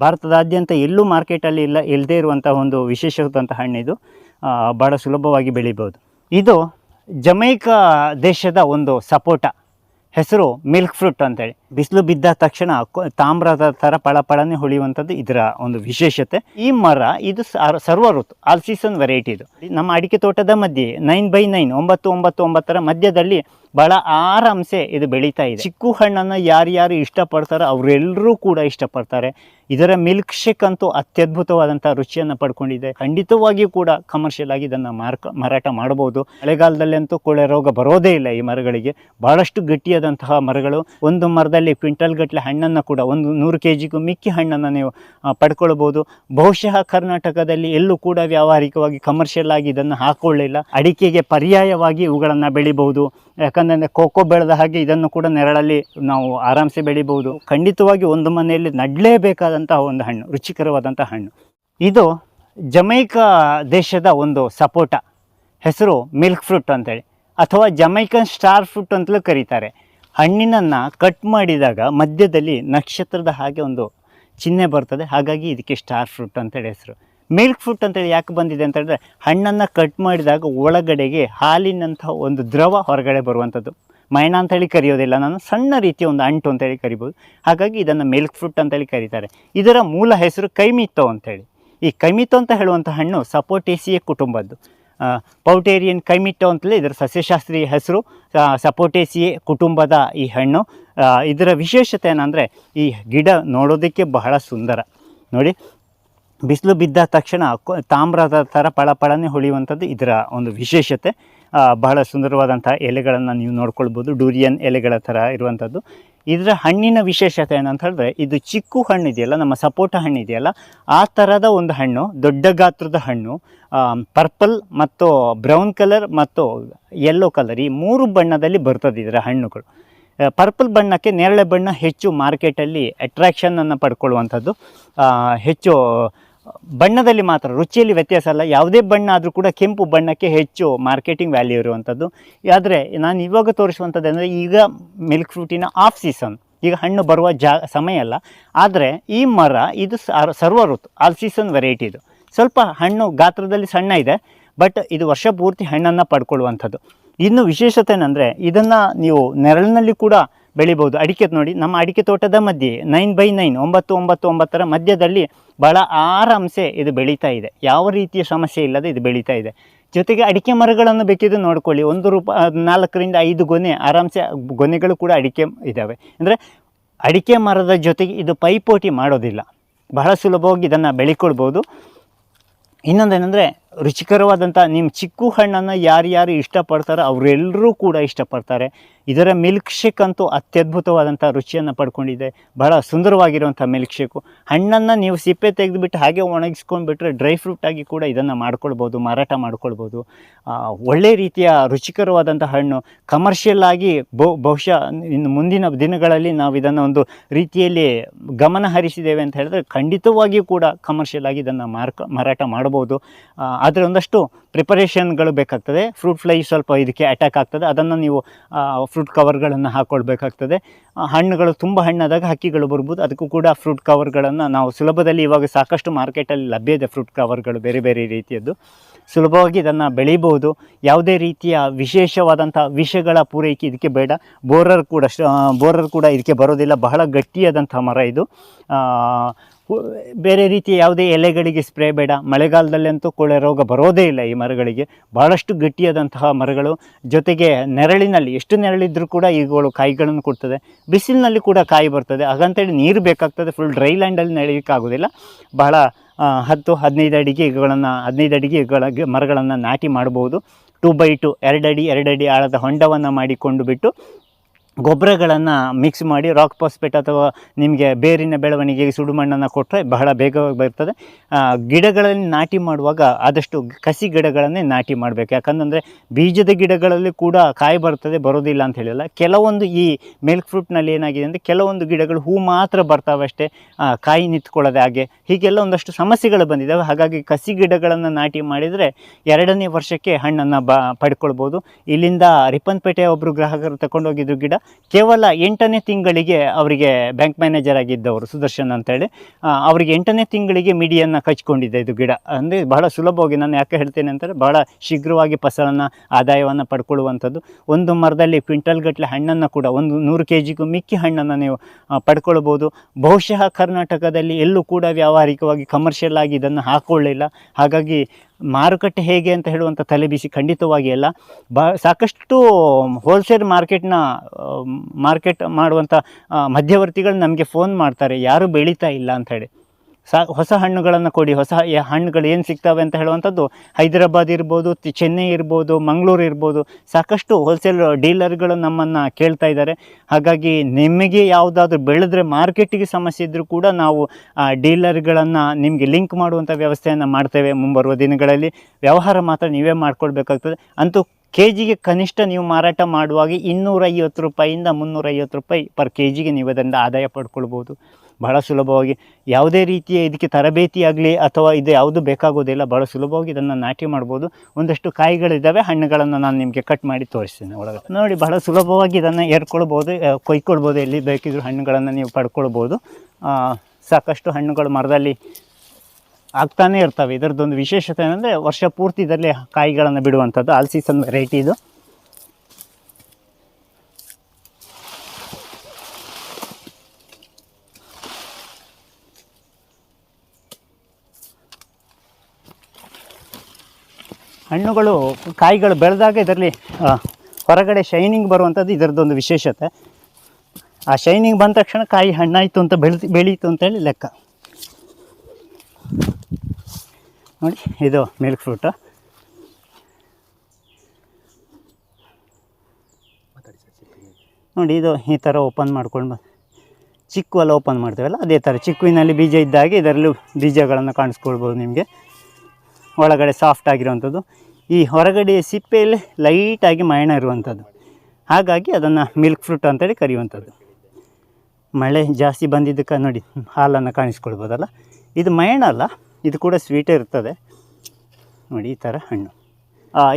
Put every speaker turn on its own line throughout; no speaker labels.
ಭಾರತದಾದ್ಯಂತ ಎಲ್ಲೂ ಮಾರ್ಕೆಟಲ್ಲಿ ಇಲ್ಲ ಇಲ್ಲದೇ ಇರುವಂಥ ಒಂದು ವಿಶೇಷವಾದಂಥ ಹಣ್ಣಿದು ಭಾಳ ಸುಲಭವಾಗಿ ಬೆಳಿಬೋದು ಇದು ಜಮೈಕಾ ದೇಶದ ಒಂದು ಸಪೋಟ, ಹೆಸರು ಮಿಲ್ಕ್ ಫ್ರೂಟ್ ಅಂತೇಳಿ. ಬಿಸಿಲು ಬಿದ್ದ ತಕ್ಷಣ ತಾಮ್ರದ ಥರ ಪಳಪಳನೆ ಹೊಳಿಯುವಂಥದ್ದು ಇದರ ಒಂದು ವಿಶೇಷತೆ. ಈ ಮರ, ಇದು ಸಾರ್- ಸರ್ವ ಋತು ಆಲ್ ಸೀಸನ್ ವೆರೈಟಿ ಇದು. ನಮ್ಮ ಅಡಿಕೆ ತೋಟದ ಮಧ್ಯೆ ನೈನ್ ಬೈ ನೈನ್ ಒಂಬತ್ತು ಒಂಬತ್ತು, ಒಂಬತ್ತರ ಮಧ್ಯದಲ್ಲಿ ಬಹಳ ಆರಾಮ್ಸೆ ಇದು ಬೆಳೀತಾ ಇದೆ. ಚಿಕ್ಕು ಹಣ್ಣನ್ನು ಯಾರ್ಯಾರು ಇಷ್ಟಪಡ್ತಾರೋ ಅವರೆಲ್ಲರೂ ಕೂಡ ಇಷ್ಟಪಡ್ತಾರೆ. ಇದರ ಮಿಲ್ಕ್ ಶೇಕ್ ಅಂತೂ ಅತ್ಯದ್ಭುತವಾದಂಥ ರುಚಿಯನ್ನು ಪಡ್ಕೊಂಡಿದೆ. ಖಂಡಿತವಾಗಿಯೂ ಕೂಡ ಕಮರ್ಷಿಯಲ್ ಆಗಿ ಇದನ್ನು ಮಾರ್ಕ, ಮಾರಾಟ ಮಾಡಬಹುದು. ಮಳೆಗಾಲದಲ್ಲಿ ಅಂತೂ ಕೊಳೆ ರೋಗ ಬರೋದೇ ಇಲ್ಲ ಈ ಮರಗಳಿಗೆ. ಬಹಳಷ್ಟು ಗಟ್ಟಿಯಾದಂತಹ ಮರಗಳು. ಒಂದು ಮರದಲ್ಲಿ ಕ್ವಿಂಟಲ್ ಗಟ್ಟಲೆ ಹಣ್ಣನ್ನು ಕೂಡ ಒಂದು ನೂರು ಕೆ ಜಿಗೂ ಮಿಕ್ಕಿ ಹಣ್ಣನ್ನು ನೀವು ಪಡ್ಕೊಳ್ಬೋದು. ಬಹುಶಃ ಕರ್ನಾಟಕದಲ್ಲಿ ಎಲ್ಲೂ ಕೂಡ ವ್ಯಾವಹಾರಿಕವಾಗಿ ಕಮರ್ಷಿಯಲ್ ಆಗಿ ಇದನ್ನು ಹಾಕೊಳ್ಳಿಲ್ಲ. ಅಡಿಕೆಗೆ ಪರ್ಯಾಯವಾಗಿ ಇವುಗಳನ್ನು ಬೆಳಿಬಹುದು. ಯಾಕಂದರೆ ಕೋಕೋ ಬೆಳೆದ ಹಾಗೆ ಇದನ್ನು ಕೂಡ ನೆರಳಲ್ಲಿ ನಾವು ಆರಾಮ್ಸೆ ಬೆಳಿಬಹುದು. ಖಂಡಿತವಾಗಿ ಒಂದು ಮನೆಯಲ್ಲಿ ನಡಲೇಬೇಕಾದಂತಹ ಒಂದು ಹಣ್ಣು, ರುಚಿಕರವಾದಂಥ ಹಣ್ಣು. ಇದು ಜಮೈಕಾ ದೇಶದ ಒಂದು ಸಪೋಟ. ಹೆಸರು ಮಿಲ್ಕ್ ಫ್ರೂಟ್ ಅಂತೇಳಿ. ಅಥವಾ ಜಮೈಕನ್ ಸ್ಟಾರ್ ಫ್ರೂಟ್ ಅಂತಲೂ ಕರೀತಾರೆ. ಹಣ್ಣಿನನ್ನು ಕಟ್ ಮಾಡಿದಾಗ ಮಧ್ಯದಲ್ಲಿ ನಕ್ಷತ್ರದ ಹಾಗೆ ಒಂದು ಚಿಹ್ನೆ ಬರ್ತದೆ. ಹಾಗಾಗಿ ಇದಕ್ಕೆ ಸ್ಟಾರ್ ಫ್ರೂಟ್ ಅಂತೇಳಿ ಹೆಸರು. ಮಿಲ್ಕ್ ಫ್ರೂಟ್ ಅಂತೇಳಿ ಯಾಕೆ ಬಂದಿದೆ ಅಂತ ಹೇಳಿದ್ರೆ ಹಣ್ಣನ್ನು ಕಟ್ ಮಾಡಿದಾಗ ಒಳಗಡೆಗೆ ಹಾಲಿನಂತಹ ಒಂದು ದ್ರವ ಹೊರಗಡೆ ಬರುವಂಥದ್ದು. ಮೈಣ ಅಂತೇಳಿ ಕರೆಯೋದಿಲ್ಲ ನಾನು, ಸಣ್ಣ ರೀತಿಯ ಒಂದು ಅಂಟು ಅಂತೇಳಿ ಕರಿಬೋದು. ಹಾಗಾಗಿ ಇದನ್ನು ಮಿಲ್ಕ್ ಫ್ರೂಟ್ ಅಂತೇಳಿ ಕರೀತಾರೆ. ಇದರ ಮೂಲ ಹೆಸರು ಕೈಮಿತ್ತೋ ಅಂತೇಳಿ ಈ ಕೈಮಿತ್ತೋ ಅಂತ ಹೇಳುವಂಥ ಹಣ್ಣು ಸಪೋಟೇಸಿಯೇ ಕುಟುಂಬದ್ದು. ಪೌಟೇರಿಯನ್ ಕೈಮಿಟ್ಟು ಅಂತಲೇ ಇದರ ಸಸ್ಯಶಾಸ್ತ್ರೀಯ ಹೆಸರು ಸಪೋಟೇಸಿಯೇ ಕುಟುಂಬದ ಈ ಹಣ್ಣು. ಇದರ ವಿಶೇಷತೆ ಏನಂದರೆ ಈ ಗಿಡ ನೋಡೋದಕ್ಕೆ ಬಹಳ ಸುಂದರ. ನೋಡಿ, ಬಿಸಿಲು ಬಿದ್ದ ತಕ್ಷಣ ತಾಮ್ರದ ಥರ ಪಳಪಳನೆ ಹೊಳೆಯುವಂಥದ್ದು ಇದರ ಒಂದು ವಿಶೇಷತೆ. ಬಹಳ ಸುಂದರವಾದಂಥ ಎಲೆಗಳನ್ನು ನೀವು ನೋಡ್ಕೊಳ್ಬೋದು. ಡೂರಿಯನ್ ಎಲೆಗಳ ಥರ ಇರುವಂಥದ್ದು. ಇದರ ಹಣ್ಣಿನ ವಿಶೇಷತೆ ಏನಂತ ಹೇಳಿದ್ರೆ, ಇದು ಚಿಕ್ಕು ಹಣ್ಣು ಇದೆಯಲ್ಲ, ನಮ್ಮ ಸಪೋಟ ಹಣ್ಣು ಇದೆಯಲ್ಲ, ಆ ಥರದ ಒಂದು ಹಣ್ಣು, ದೊಡ್ಡ ಗಾತ್ರದ ಹಣ್ಣು ಪರ್ಪಲ್ ಮತ್ತು ಬ್ರೌನ್ ಕಲರ್ ಮತ್ತು ಯೆಲ್ಲೋ ಕಲರ್ ಈ ಮೂರು ಬಣ್ಣದಲ್ಲಿ ಬರ್ತದೆ ಇದರ ಹಣ್ಣುಗಳು. ಪರ್ಪಲ್ ಬಣ್ಣಕ್ಕೆ ನೇರಳೆ ಬಣ್ಣ ಹೆಚ್ಚು ಮಾರ್ಕೆಟಲ್ಲಿ ಅಟ್ರಾಕ್ಷನನ್ನು ಪಡ್ಕೊಳ್ಳುವಂಥದ್ದು ಹೆಚ್ಚು ಬಣ್ಣದಲ್ಲಿ ಮಾತ್ರ, ರುಚಿಯಲ್ಲಿ ವ್ಯತ್ಯಾಸ ಅಲ್ಲ. ಯಾವುದೇ ಬಣ್ಣ ಆದರೂ ಕೂಡ ಕೆಂಪು ಬಣ್ಣಕ್ಕೆ ಹೆಚ್ಚು ಮಾರ್ಕೆಟಿಂಗ್ ವ್ಯಾಲ್ಯೂ ಇರುವಂಥದ್ದು. ಆದರೆ ನಾನು ಇವಾಗ ತೋರಿಸುವಂಥದ್ದು ಅಂದರೆ ಈಗ ಮಿಲ್ಕ್ ಫ್ರೂಟಿನ ಆಫ್ ಸೀಸನ್ ಈಗ ಹಣ್ಣು ಬರುವ ಜಾ, ಸಮಯ ಅಲ್ಲ. ಆದರೆ ಈ ಮರ, ಇದು ಸಾರ್- ಸರ್ವ ಋತು ಆಲ್ ಸೀಸನ್ ವೆರೈಟಿ ಇದು. ಸ್ವಲ್ಪ ಹಣ್ಣು ಗಾತ್ರದಲ್ಲಿ ಸಣ್ಣ ಇದೆ ಬಟ್ ಇದು ವರ್ಷ ಪೂರ್ತಿ ಹಣ್ಣನ್ನು ಪಡ್ಕೊಳ್ಳುವಂಥದ್ದು. ಇನ್ನು ವಿಶೇಷತೆ ಏನಂದರೆ ಇದನ್ನು ನೀವು ನೆರಳಿನಲ್ಲಿ ಕೂಡ ಬೆಳಿಬೋದು ಅಡಿಕೆ ನೋಡಿ, ನಮ್ಮ ಅಡಿಕೆ ತೋಟದ ಮಧ್ಯೆ ನೈನ್ ಬೈ ನೈನ್ ಒಂಬತ್ತು ಒಂಬತ್ತು, ಒಂಬತ್ತರ ಮಧ್ಯದಲ್ಲಿ ಭಾಳ ಆರಾಂಸೆ ಇದು ಬೆಳೀತಾ ಇದೆ. ಯಾವ ರೀತಿಯ ಸಮಸ್ಯೆ ಇಲ್ಲದೆ ಇದು ಬೆಳೀತಾ ಇದೆ. ಜೊತೆಗೆ ಅಡಿಕೆ ಮರಗಳನ್ನು ಬೇಕಿದ್ದು ನೋಡ್ಕೊಳ್ಳಿ, ಒಂದು ರೂಪ, ನಾಲ್ಕರಿಂದ ಐದು ಗೊನೆ ಆರಾಮ್ಸೆ ಗೊನೆಗಳು ಕೂಡ ಅಡಿಕೆ ಇದ್ದಾವೆ ಅಂದರೆ ಅಡಿಕೆ ಮರದ ಜೊತೆಗೆ ಇದು ಪೈಪೋಟಿ ಮಾಡೋದಿಲ್ಲ. ಬಹಳ ಸುಲಭವಾಗಿ ಇದನ್ನು ಬೆಳಿಕೊಳ್ಬೋದು ಇನ್ನೊಂದೇನೆಂದರೆ ರುಚಿಕರವಾದಂಥ ನಿಮ್ಮ ಚಿಕ್ಕು ಹಣ್ಣನ್ನು ಯಾರ್ಯಾರು ಇಷ್ಟಪಡ್ತಾರೋ ಅವರೆಲ್ಲರೂ ಕೂಡ ಇಷ್ಟಪಡ್ತಾರೆ. ಇದರ ಮಿಲ್ಕ್ ಶೇಕ್ ಅಂತೂ ಅತ್ಯದ್ಭುತವಾದಂಥ ರುಚಿಯನ್ನು ಪಡ್ಕೊಂಡಿದೆ. ಬಹಳ ಸುಂದರವಾಗಿರುವಂಥ ಮಿಲ್ಕ್ ಶೇಕು ಹಣ್ಣನ್ನು ನೀವು ಸಿಪ್ಪೆ ತೆಗೆದುಬಿಟ್ಟು ಹಾಗೆ ಒಣಗಿಸ್ಕೊಂಡ್ಬಿಟ್ರೆ ಡ್ರೈ ಫ್ರೂಟ್ ಆಗಿ ಕೂಡ ಇದನ್ನು ಮಾಡ್ಕೊಳ್ಬೋದು, ಮಾರಾಟ ಮಾಡ್ಕೊಳ್ಬೋದು. ಒಳ್ಳೆ ರೀತಿಯ ರುಚಿಕರವಾದಂಥ ಹಣ್ಣು. ಕಮರ್ಷಿಯಲ್ ಆಗಿ ಬಹುಶಃ ಇನ್ನು ಮುಂದಿನ ದಿನಗಳಲ್ಲಿ ನಾವು ಇದನ್ನು ಒಂದು ರೀತಿಯಲ್ಲಿ ಗಮನ ಹರಿಸಿದ್ದೇವೆ ಅಂತ ಹೇಳಿದ್ರೆ ಖಂಡಿತವಾಗಿಯೂ ಕೂಡ ಕಮರ್ಷಿಯಲ್ ಆಗಿ ಇದನ್ನು ಮಾರ್ಕ, ಮಾರಾಟ ಮಾಡ್ಬೋದು. ಆದರೆ ಒಂದಷ್ಟು ಪ್ರಿಪರೇಷನ್ಗಳು ಬೇಕಾಗ್ತದೆ. ಫ್ರೂಟ್ ಫ್ಲೈ ಸ್ವಲ್ಪ ಇದಕ್ಕೆ ಅಟ್ಯಾಕ್ ಆಗ್ತದೆ. ಅದನ್ನು ನೀವು ಫ್ರೂಟ್ ಕವರ್ಗಳನ್ನು ಹಾಕ್ಕೊಳ್ಬೇಕಾಗ್ತದೆ ಹಣ್ಣುಗಳು ತುಂಬ ಹಣ್ಣಾದಾಗ ಹಕ್ಕಿಗಳು ಬರ್ಬೋದು. ಅದಕ್ಕೂ ಕೂಡ ಫ್ರೂಟ್ ಕವರ್ಗಳನ್ನು ನಾವು ಸುಲಭದಲ್ಲಿ ಇವಾಗ ಸಾಕಷ್ಟು ಮಾರ್ಕೆಟಲ್ಲಿ ಲಭ್ಯ ಇದೆ ಫ್ರೂಟ್ ಕವರ್ಗಳು ಬೇರೆ ಬೇರೆ ರೀತಿಯದ್ದು. ಸುಲಭವಾಗಿ ಇದನ್ನು ಬೆಳೀಬಹುದು. ಯಾವುದೇ ರೀತಿಯ ವಿಶೇಷವಾದಂಥ ವಿಷಗಳ ಪೂರೈಕೆ ಇದಕ್ಕೆ ಬೇಡ. ಬೋರರ್ ಕೂಡ ಬೋರರ್ ಕೂಡ ಇದಕ್ಕೆ ಬರೋದಿಲ್ಲ. ಬಹಳ ಗಟ್ಟಿಯಾದಂಥ ಮರ ಇದು. ಬೇರೆ ರೀತಿ ಯಾವುದೇ ಎಲೆಗಳಿಗೆ ಸ್ಪ್ರೇ ಬೇಡ. ಮಳೆಗಾಲದಲ್ಲಂತೂ ಕೊಳೆ ರೋಗ ಬರೋದೇ ಇಲ್ಲ ಈ ಮರಗಳಿಗೆ. ಭಾಳಷ್ಟು ಗಟ್ಟಿಯಾದಂತಹ ಮರಗಳು ಜೊತೆಗೆ ನೆರಳಿನಲ್ಲಿ ಎಷ್ಟು ನೆರಳಿದ್ರೂ ಕೂಡ ಇವುಗಳು ಕಾಯಿಗಳನ್ನು ಕೊಡ್ತದೆ. ಬಿಸಿಲಿನಲ್ಲಿ ಕೂಡ ಕಾಯಿ ಬರ್ತದೆ. ಹಾಗಂತೇಳಿ ನೀರು ಬೇಕಾಗ್ತದೆ. ಫುಲ್ ಡ್ರೈ ಲ್ಯಾಂಡಲ್ಲಿ ನೆಳೆಯೋಕ್ಕಾಗೋದಿಲ್ಲ ಬಹಳ ಹತ್ತು, ಹದಿನೈದು ಅಡಿಗೆ ಇವುಗಳನ್ನು ಹದಿನೈದು ಅಡಿಗೆ ಇವುಗಳ ಮರಗಳನ್ನು ನಾಟಿ ಮಾಡ್ಬೋದು ಟೂ ಬೈ ಟು ಎರಡಡಿ ಅಡಿ, ಎರಡು ಅಡಿ ಆಳದ ಹೊಂಡವನ್ನು ಮಾಡಿಕೊಂಡು ಬಿಟ್ಟು ಗೊಬ್ಬರಗಳನ್ನು ಮಿಕ್ಸ್ ಮಾಡಿ ರಾಕ್ ಪಾಸ್ಪೇಟ್ ಅಥವಾ ನಿಮಗೆ ಬೇರಿನ ಬೆಳವಣಿಗೆಗೆ ಸುಡುಮಣ್ಣನ್ನು ಕೊಟ್ಟರೆ ಬಹಳ ಬೇಗವಾಗಿ ಬರ್ತದೆ. ಗಿಡಗಳಲ್ಲಿ ನಾಟಿ ಮಾಡುವಾಗ ಆದಷ್ಟು ಕಸಿ ಗಿಡಗಳನ್ನೇ ನಾಟಿ ಮಾಡಬೇಕು. ಯಾಕಂತಂದರೆ ಬೀಜದ ಗಿಡಗಳಲ್ಲಿ ಕೂಡ ಕಾಯಿ ಬರ್ತದೆ, ಬರೋದಿಲ್ಲ ಅಂತ ಹೇಳಿಲ್ಲ. ಕೆಲವೊಂದು ಈ ಮಿಲ್ಕ್ ಫ್ರೂಟ್ನಲ್ಲಿ ಏನಾಗಿದೆ ಅಂದರೆ ಕೆಲವೊಂದು ಗಿಡಗಳು ಹೂ ಮಾತ್ರ ಬರ್ತಾವೆ ಅಷ್ಟೇ. ಕಾಯಿ ನಿಂತ್ಕೊಳ್ಳೋದೆ ಹಾಗೆ. ಹೀಗೆಲ್ಲ ಒಂದಷ್ಟು ಸಮಸ್ಯೆಗಳು ಬಂದಿದ್ದಾವೆ. ಹಾಗಾಗಿ ಕಸಿ ಗಿಡಗಳನ್ನು ನಾಟಿ ಮಾಡಿದರೆ ಎರಡನೇ ವರ್ಷಕ್ಕೆ ಹಣ್ಣನ್ನು ಬ, ಪಡ್ಕೊಳ್ಬೋದು. ಇಲ್ಲಿಂದ ರಿಪ್ಪನ್ಪೇಟೆ ಒಬ್ಬರು ಗ್ರಾಹಕರು ತಗೊಂಡೋಗಿದ್ರು ಗಿಡ. ಕೇವಲ ಎಂಟನೇ ತಿಂಗಳಿಗೆ ಅವರಿಗೆ ಬ್ಯಾಂಕ್ ಮ್ಯಾನೇಜರ್ ಆಗಿದ್ದವರು ಸುದರ್ಶನ್ ಅಂತೇಳಿ. ಅವರಿಗೆ ಎಂಟನೇ ತಿಂಗಳಿಗೆ ಮಿಡಿಯನ್ನು ಕಚ್ಕೊಂಡಿದೆ ಇದು ಗಿಡ. ಅಂದರೆ ಬಹಳ ಸುಲಭವಾಗಿ ನಾನು ಯಾಕೆ ಹೇಳ್ತೇನೆ ಅಂತಂದರೆ ಬಹಳ ಶೀಘ್ರವಾಗಿ ಫಸಲನ್ನು, ಆದಾಯವನ್ನು ಪಡ್ಕೊಳ್ಳುವಂಥದ್ದು. ಒಂದು ಮರದಲ್ಲಿ ಕ್ವಿಂಟಲ್ ಗಟ್ಟಲೆ ಹಣ್ಣನ್ನು ಕೂಡ, ಒಂದು ನೂರು ಕೆ ಜಿಗೂ ಮಿಕ್ಕಿ ಹಣ್ಣನ್ನು ನೀವು ಪಡ್ಕೊಳ್ಬೋದು. ಬಹುಶಃ ಕರ್ನಾಟಕದಲ್ಲಿ ಎಲ್ಲೂ ಕೂಡ ವ್ಯಾವಹಾರಿಕವಾಗಿ ಕಮರ್ಷಿಯಲ್ ಆಗಿ ಇದನ್ನು ಹಾಕ್ಕೊಳ್ಳಿಲ್ಲ ಹಾಗಾಗಿ ಮಾರುಕಟ್ಟೆ ಹೇಗೆ ಅಂತ ಹೇಳುವಂಥ ತಲೆಬಿಸಿ ಖಂಡಿತವಾಗಿ ಅಲ್ಲ. ಬಾ, ಸಾಕಷ್ಟು ಹೋಲ್ಸೇಲ್ ಮಾರ್ಕೆಟ್ನ ಮಾರ್ಕೆಟ್ ಮಾಡುವಂಥ ಮಧ್ಯವರ್ತಿಗಳು ನಮಗೆ ಫೋನ್ ಮಾಡ್ತಾರೆ, ಯಾರೂ ಬೆಳೀತಾ ಇಲ್ಲ ಅಂತ ಹೇಳಿ. ಸಾ ಹೊಸ ಹಣ್ಣುಗಳನ್ನು ಕೊಡಿ, ಹೊಸ ಹಣ್ಣುಗಳು ಏನು ಸಿಗ್ತವೆ ಅಂತ ಹೇಳುವಂಥದ್ದು ಹೈದರಾಬಾದ್ ಇರ್ಬೋದು ಚೆನ್ನೈ ಇರ್ಬೋದು, ಮಂಗಳೂರು ಇರ್ಬೋದು, ಸಾಕಷ್ಟು ಹೋಲ್ಸೇಲ್ ಡೀಲರ್ಗಳು ನಮ್ಮನ್ನು ಕೇಳ್ತಾ ಇದ್ದಾರೆ. ಹಾಗಾಗಿ ನಿಮಗೆ ಯಾವುದಾದ್ರೂ ಬೆಳೆದ್ರೆ ಮಾರ್ಕೆಟಿಗೆ ಸಮಸ್ಯೆ ಇದ್ದರೂ ಕೂಡ ನಾವು ಆ ಡೀಲರ್ಗಳನ್ನು ನಿಮಗೆ ಲಿಂಕ್ ಮಾಡುವಂಥ ವ್ಯವಸ್ಥೆಯನ್ನು ಮಾಡ್ತೇವೆ ಮುಂಬರುವ ದಿನಗಳಲ್ಲಿ. ವ್ಯವಹಾರ ಮಾತ್ರ ನೀವೇ ಮಾಡ್ಕೊಳ್ಬೇಕಾಗ್ತದೆ. ಅಂತೂ ಕೆ ಜಿಗೆ ಕನಿಷ್ಠ ನೀವು ಮಾರಾಟ ಮಾಡುವಾಗ ಇನ್ನೂರೈವತ್ತು ರೂಪಾಯಿಯಿಂದ ಮುನ್ನೂರೈವತ್ತು ರೂಪಾಯಿ ಪರ್ ಕೆ ಜಿಗೆ ನೀವು ಅದರಿಂದ ಆದಾಯ ಪಡ್ಕೊಳ್ಬೋದು. ಬಹಳ ಸುಲಭವಾಗಿ ಯಾವುದೇ ರೀತಿಯ ಇದಕ್ಕೆ ತರಬೇತಿ ಆಗಲಿ ಅಥವಾ ಇದು ಯಾವುದು ಬೇಕಾಗೋದಿಲ್ಲ ಭಾಳ ಸುಲಭವಾಗಿ ಇದನ್ನು ನಾಟಿ ಮಾಡ್ಬೋದು. ಒಂದಷ್ಟು ಕಾಯಿಗಳಿದ್ದಾವೆ ಹಣ್ಣುಗಳನ್ನು ನಾನು ನಿಮಗೆ ಕಟ್ ಮಾಡಿ ತೋರಿಸ್ತೀನಿ ಒಳಗೆ ನೋಡಿ, ಬಹಳ ಸುಲಭವಾಗಿ ಇದನ್ನು ಏರ್ಕೊಳ್ಬೋದು ಕೊಯ್ಕೊಳ್ಬೋದು, ಎಲ್ಲಿ ಬೇಕಿದ್ರು ಹಣ್ಣುಗಳನ್ನು ನೀವು ಪಡ್ಕೊಳ್ಬೋದು. ಸಾಕಷ್ಟು ಹಣ್ಣುಗಳು ಮರದಲ್ಲಿ ಆಗ್ತಾನೇ ಇರ್ತವೆ. ಇದರದ್ದೊಂದು ವಿಶೇಷತೆ ಏನಂದರೆ, ವರ್ಷ ಪೂರ್ತಿ ಇದರಲ್ಲಿ ಕಾಯಿಗಳನ್ನು ಬಿಡುವಂಥದ್ದು ಆಲ್ ಸೀಸನ್ ವೆರೈಟಿ ಇದು. ಹಣ್ಣುಗಳು, ಕಾಯಿಗಳು ಬೆಳೆದಾಗ ಇದರಲ್ಲಿ ಹೊರಗಡೆ ಶೈನಿಂಗ್ ಬರುವಂಥದ್ದು ಇದರದ್ದೊಂದು ವಿಶೇಷತೆ. ಆ ಶೈನಿಂಗ್ ಬಂದ ತಕ್ಷಣ ಕಾಯಿ ಹಣ್ಣಾಯಿತು ಅಂತ ಬೆಳೆದು, ಬೆಳೀತು ಅಂತೇಳಿ ಲೆಕ್ಕ. ನೋಡಿ, ಇದು ಮಿಲ್ಕ್ ಫ್ರೂಟು ನೋಡಿ, ಇದು ಈ ಥರ ಓಪನ್ ಮಾಡ್ಕೊಂಡು ಬ- ಚಿಕ್ಕು ಎಲ್ಲ ಓಪನ್ ಮಾಡ್ತೇವಲ್ಲ, ಅದೇ ಥರ ಚಿಕ್ಕುವಿನಲ್ಲಿ ಬೀಜ ಇದ್ದಾಗೆ ಇದರಲ್ಲೂ ಬೀಜಗಳನ್ನು ಕಾಣಿಸ್ಕೊಳ್ಬೋದು ನಿಮಗೆ. ಒಳಗಡೆ ಸಾಫ್ಟ್ ಆಗಿರುವಂಥದ್ದು. ಈ ಹೊರಗಡೆ ಸಿಪ್ಪೆಯಲ್ಲಿ ಲೈಟಾಗಿ ಮಯಣ ಇರುವಂಥದ್ದು. ಹಾಗಾಗಿ ಅದನ್ನು ಮಿಲ್ಕ್ ಫ್ರೂಟ್ ಅಂತೇಳಿ ಕರೆಯುವಂಥದ್ದು. ಮಳೆ ಜಾಸ್ತಿ ಬಂದಿದ್ದಕ್ಕೆ ನೋಡಿ, ಹಾಲನ್ನು ಕಾಣಿಸ್ಕೊಳ್ಬೋದಲ್ಲ? ಇದು ಮಯಣ ಅಲ್ಲ, ಇದು ಕೂಡ ಸ್ವೀಟ್ ಇರ್ತದೆ. ನೋಡಿ, ಈ ಥರ ಹಣ್ಣು.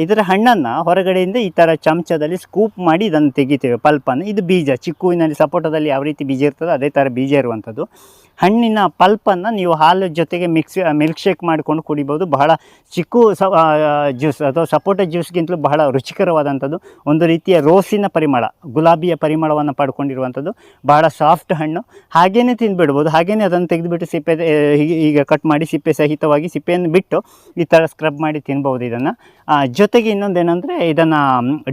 ಇದರ ಹಣ್ಣನ್ನು ಹೊರಗಡೆಯಿಂದ ಈ ಥರ ಚಮಚದಲ್ಲಿ ಸ್ಕೂಪ್ ಮಾಡಿ ಇದನ್ನು ತೆಗಿತೇವೆ. ಪಲ್ಪನ್ನು. ಇದು ಬೀಜ ಚಿಕ್ಕುವಿನಲ್ಲಿ ಸಪೋಟದಲ್ಲಿ ಯಾವ ರೀತಿ ಬೀಜ ಇರ್ತದೋ ಅದೇ ಥರ ಬೀಜ ಇರುವಂಥದ್ದು. ಹಣ್ಣಿನ ಪಲ್ಪನ್ನು ನೀವು ಹಾಲು ಜೊತೆಗೆ ಮಿಕ್ಸ್, ಮಿಲ್ಕ್ ಶೇಕ್ ಮಾಡಿಕೊಂಡು ಕುಡಿಬೋದು. ಬಹಳ ಚಿಕ್ಕು ಜ್ಯೂಸ್ ಅಥವಾ ಸಪೋಟ ಜ್ಯೂಸ್ಗಿಂತಲೂ ಬಹಳ ರುಚಿಕರವಾದಂಥದ್ದು. ಒಂದು ರೀತಿಯ ರೋಸಿನ ಪರಿಮಳ, ಗುಲಾಬಿಯ ಪರಿಮಳವನ್ನು ಪಡ್ಕೊಂಡಿರುವಂಥದ್ದು. ಬಹಳ ಸಾಫ್ಟ್ ಹಣ್ಣು. ಹಾಗೇ ತಿಂದುಬಿಡ್ಬೋದು. ಹಾಗೇ ಅದನ್ನು ತೆಗೆದುಬಿಟ್ಟು ಸಿಪ್ಪೆ ಈಗ ಕಟ್ ಮಾಡಿ ಸಿಪ್ಪೆ ಸಹಿತವಾಗಿ ಸಿಪ್ಪೆಯನ್ನು ಬಿಟ್ಟು ಈ ಥರ ಸ್ಕ್ರಬ್ ಮಾಡಿ ತಿನ್ಬೋದು ಇದನ್ನು. ಜೊತೆಗೆ ಇನ್ನೊಂದೇನೆಂದರೆ ಇದನ್ನು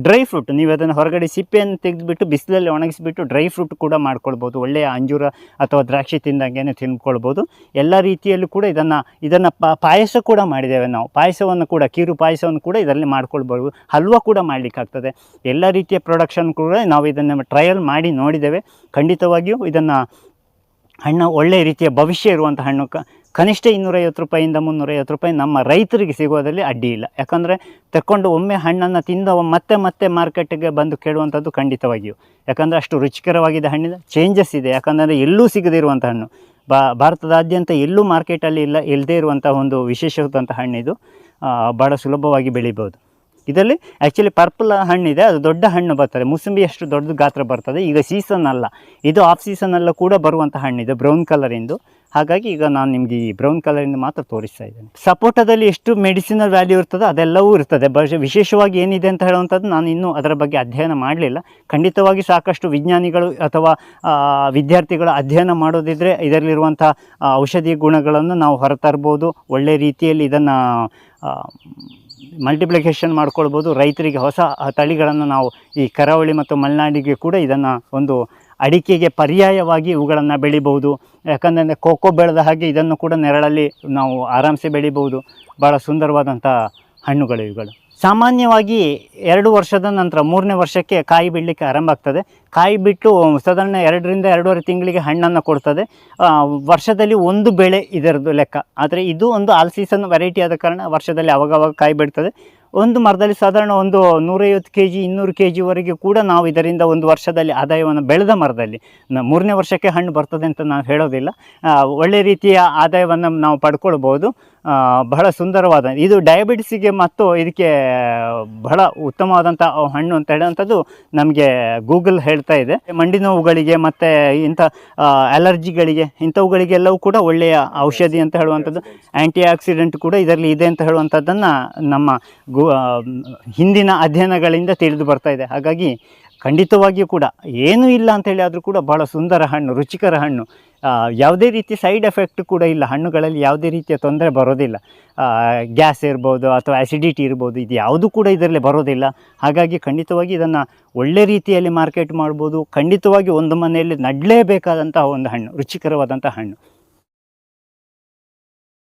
ಡ್ರೈ ಫ್ರೂಟ್. ನೀವು ಅದನ್ನು ಹೊರಗಡೆ ಸಿಪ್ಪೆಯನ್ನು ತೆಗೆದುಬಿಟ್ಟು ಬಿಸಿಲಲ್ಲಿ ಒಣಗಿಸಿಬಿಟ್ಟು ಡ್ರೈ ಫ್ರೂಟ್ ಕೂಡ ಮಾಡ್ಕೊಳ್ಬೋದು. ಒಳ್ಳೆಯ ಅಂಜೂರ ಅಥವಾ ದ್ರಾಕ್ಷಿ ತಿಂದಂಗೆ. ತಿನ್ಕೊಳ್ಬೋದು ಎಲ್ಲ ರೀತಿಯಲ್ಲೂ ಕೂಡ ಇದನ್ನು ಇದನ್ನು ಪಾಯಸ ಕೂಡ ಮಾಡಿದ್ದೇವೆ ನಾವು. ಪಾಯಸವನ್ನು ಕೂಡ, ಕೀರು ಪಾಯಸವನ್ನು ಕೂಡ ಇದರಲ್ಲಿ ಮಾಡ್ಕೊಳ್ಬೋದು. ಹಲ್ವ ಕೂಡ ಮಾಡಲಿಕ್ಕಾಗ್ತದೆ. ಎಲ್ಲ ರೀತಿಯ ಪ್ರೊಡಕ್ಷನ್ ಕೂಡ ನಾವು ಇದನ್ನು ಟ್ರಯಲ್ ಮಾಡಿ ನೋಡಿದ್ದೇವೆ. ಖಂಡಿತವಾಗಿಯೂ ಇದನ್ನು ಹಣ್ಣು ಒಳ್ಳೆಯ ರೀತಿಯ ಭವಿಷ್ಯ ಇರುವಂಥ ಹಣ್ಣು ಕ ಕನಿಷ್ಠ ಇನ್ನೂರೈವತ್ತು ರೂಪಾಯಿಂದ ಮುನ್ನೂರೈವತ್ತು ರೂಪಾಯಿ ನಮ್ಮ ರೈತರಿಗೆ ಸಿಗೋದಲ್ಲಿ ಅಡ್ಡಿ ಇಲ್ಲ. ಯಾಕಂದರೆ ತಕ್ಕೊಂಡು ಒಮ್ಮೆ ಹಣ್ಣನ್ನು ತಿಂದವ ಮತ್ತೆ ಮತ್ತೆ ಮಾರ್ಕೆಟ್ಗೆ ಬಂದು ಕೇಳುವಂಥದ್ದು ಖಂಡಿತವಾಗಿಯೂ. ಯಾಕಂದರೆ ಅಷ್ಟು ರುಚಿಕರವಾಗಿದೆ ಹಣ್ಣಿನ ಚೇಂಜಸ್ ಇದೆ. ಯಾಕಂದರೆ ಎಲ್ಲೂ ಸಿಗದೇ ಇರುವಂಥ ಹಣ್ಣು. ಬಾ, ಭಾರತದಾದ್ಯಂತ ಎಲ್ಲೂ ಮಾರ್ಕೆಟಲ್ಲಿ ಇಲ್ಲ ಇಲ್ಲದೇ ಇರುವಂಥ ಒಂದು ವಿಶೇಷವಾದಂಥ ಹಣ್ಣಿದು ಭಾಳ ಸುಲಭವಾಗಿ ಬೆಳಿಬೋದು. ಇದರಲ್ಲಿ ಆ್ಯಕ್ಚುಲಿ ಪರ್ಪಲ್ ಹಣ್ಣಿದೆ, ಅದು ದೊಡ್ಡ ಹಣ್ಣು ಬರ್ತದೆ. ಮುಸುಂಬಿ ಅಷ್ಟು ದೊಡ್ಡ ಗಾತ್ರ ಬರ್ತದೆ. ಈಗ ಸೀಸನ್ ಅಲ್ಲ. ಇದು ಆಫ್ ಸೀಸನಲ್ಲೂ ಕೂಡ ಬರುವಂಥ ಹಣ್ಣಿದೆ ಬ್ರೌನ್ ಕಲರಿಂದು ಹಾಗಾಗಿ ಈಗ ನಾನು ನಿಮಗೆ ಈ ಬ್ರೌನ್ ಕಲರಿಂದ ಮಾತ್ರ ತೋರಿಸ್ತಾ ಇದ್ದೇನೆ. ಸಪೋಟದಲ್ಲಿ ಎಷ್ಟು ಮೆಡಿಸಿನಲ್ ವ್ಯಾಲ್ಯೂ ಇರ್ತದೆ ಅದೆಲ್ಲವೂ ಇರ್ತದೆ. ಬ ವಿಶೇಷವಾಗಿ ಏನಿದೆ ಅಂತ ಹೇಳುವಂಥದ್ದು ನಾನು ಇನ್ನೂ ಅದರ ಬಗ್ಗೆ ಅಧ್ಯಯನ ಮಾಡಲಿಲ್ಲ. ಖಂಡಿತವಾಗಿ ಸಾಕಷ್ಟು ವಿಜ್ಞಾನಿಗಳು ಅಥವಾ ವಿದ್ಯಾರ್ಥಿಗಳು ಅಧ್ಯಯನ ಮಾಡೋದಿದ್ದರೆ ಇದರಲ್ಲಿರುವಂಥ ಔಷಧಿ ಗುಣಗಳನ್ನು ನಾವು ಹೊರತರ್ಬೋದು ಒಳ್ಳೆ ರೀತಿಯಲ್ಲಿ ಇದನ್ನು ಮಲ್ಟಿಪ್ಲಿಕೇಶನ್ ಮಾಡ್ಕೊಳ್ಬೋದು. ರೈತರಿಗೆ ಹೊಸ ತಳಿಗಳನ್ನು ನಾವು ಈ ಕರಾವಳಿ ಮತ್ತು ಮಲೆನಾಡಿಗೆ ಕೂಡ ಇದನ್ನು ಒಂದು ಅಡಿಕೆಗೆ ಪರ್ಯಾಯವಾಗಿ ಇವುಗಳನ್ನು ಬೆಳಿಬೋದು ಯಾಕಂದರೆ ಕೋಕೋ ಬೆಳೆದ ಹಾಗೆ ಇದನ್ನು ಕೂಡ ನೆರಳಲ್ಲಿ ನಾವು ಆರಾಮ್ಸೆ ಬೆಳಿಬೋದು ಭಾಳ ಸುಂದರವಾದಂಥ ಹಣ್ಣುಗಳು ಇವುಗಳು. ಸಾಮಾನ್ಯವಾಗಿ ಎರಡು ವರ್ಷದ ನಂತರ ಮೂರನೇ ವರ್ಷಕ್ಕೆ ಕಾಯಿ ಬಿಡಲಿಕ್ಕೆ ಆರಂಭ ಆಗ್ತದೆ. ಕಾಯಿ ಬಿಟ್ಟು ಸಾಧಾರಣ ಎರಡರಿಂದ ಎರಡೂವರೆ ತಿಂಗಳಿಗೆ ಹಣ್ಣನ್ನು ಕೊಡ್ತದೆ. ವರ್ಷದಲ್ಲಿ ಒಂದು ಬೆಳೆ ಇದರದ್ದು ಲೆಕ್ಕ. ಆದರೆ ಇದು ಒಂದು ಆಲ್ ಸೀಸನ್ ವೆರೈಟಿ ಆದ ಕಾರಣ ವರ್ಷದಲ್ಲಿ ಅವಾಗವಾಗ ಕಾಯಿ ಬಿಡ್ತದೆ. ಒಂದು ಮರದಲ್ಲಿ ಸಾಧಾರಣ ಒಂದು ನೂರೈವತ್ತು ಕೆ ಜಿ ಇನ್ನೂರು ಕೆ ಜಿವರೆಗೆ ಕೂಡ ನಾವು ಇದರಿಂದ ಒಂದು ವರ್ಷದಲ್ಲಿ ಆದಾಯವನ್ನು ಬೆಳೆದ ಮರದಲ್ಲಿ. ಮೂರನೇ ವರ್ಷಕ್ಕೆ ಹಣ್ಣು ಬರ್ತದೆ ಅಂತ ನಾವು ಹೇಳೋದಿಲ್ಲ. ಒಳ್ಳೆ ರೀತಿಯ ಆದಾಯವನ್ನು ನಾವು ಪಡ್ಕೊಳ್ಬೋದು. ಬಹಳ ಸುಂದರವಾದ, ಇದು ಡಯಾಬಿಟಿಸಿಗೆ ಮತ್ತು ಇದಕ್ಕೆ ಬಹಳ ಉತ್ತಮವಾದಂಥ ಹಣ್ಣು ಅಂತ ಹೇಳುವಂಥದ್ದು ನಮಗೆ ಗೂಗಲ್ ಹೇಳ್ತಾ ಇದೆ. ಮಂಡಿ ನೋವುಗಳಿಗೆ ಮತ್ತು ಇಂಥ ಅಲರ್ಜಿಗಳಿಗೆ ಇಂಥವುಗಳಿಗೆಲ್ಲವೂ ಕೂಡ ಒಳ್ಳೆಯ ಔಷಧಿ ಅಂತ ಹೇಳುವಂಥದ್ದು. ಆ್ಯಂಟಿ ಆಕ್ಸಿಡೆಂಟ್ ಕೂಡ ಇದರಲ್ಲಿ ಇದೆ ಅಂತ ಹೇಳುವಂಥದ್ದನ್ನು ನಮ್ಮ ಗು ಹಿಂದಿನ ಅಧ್ಯಯನಗಳಿಂದ ತಿಳಿದು ಬರ್ತಾ ಇದೆ. ಹಾಗಾಗಿ ಖಂಡಿತವಾಗಿಯೂ ಕೂಡ, ಏನೂ ಇಲ್ಲ ಅಂತೇಳಿ ಆದರೂ ಕೂಡ ಭಾಳ ಸುಂದರ ಹಣ್ಣು, ರುಚಿಕರ ಹಣ್ಣು. ಯಾವುದೇ ರೀತಿ ಸೈಡ್ ಎಫೆಕ್ಟ್ ಕೂಡ ಇಲ್ಲ. ಹಣ್ಣುಗಳಲ್ಲಿ ಯಾವುದೇ ರೀತಿಯ ತೊಂದರೆ ಬರೋದಿಲ್ಲ. ಗ್ಯಾಸ್ ಇರ್ಬೋದು ಅಥವಾ ಆ್ಯಸಿಡಿಟಿ ಇರ್ಬೋದು, ಇದು ಯಾವುದೂ ಕೂಡ ಇದರಲ್ಲಿ ಬರೋದಿಲ್ಲ. ಹಾಗಾಗಿ ಖಂಡಿತವಾಗಿ ಇದನ್ನು ಒಳ್ಳೆ ರೀತಿಯಲ್ಲಿ ಮಾರ್ಕೆಟ್ ಮಾಡ್ಬೋದು. ಖಂಡಿತವಾಗಿ ಒಂದು ಮನೆಯಲ್ಲಿ ನಡಲೇಬೇಕಾದಂತಹ ಒಂದು ಹಣ್ಣು ರುಚಿಕರವಾದಂಥ ಹಣ್ಣು.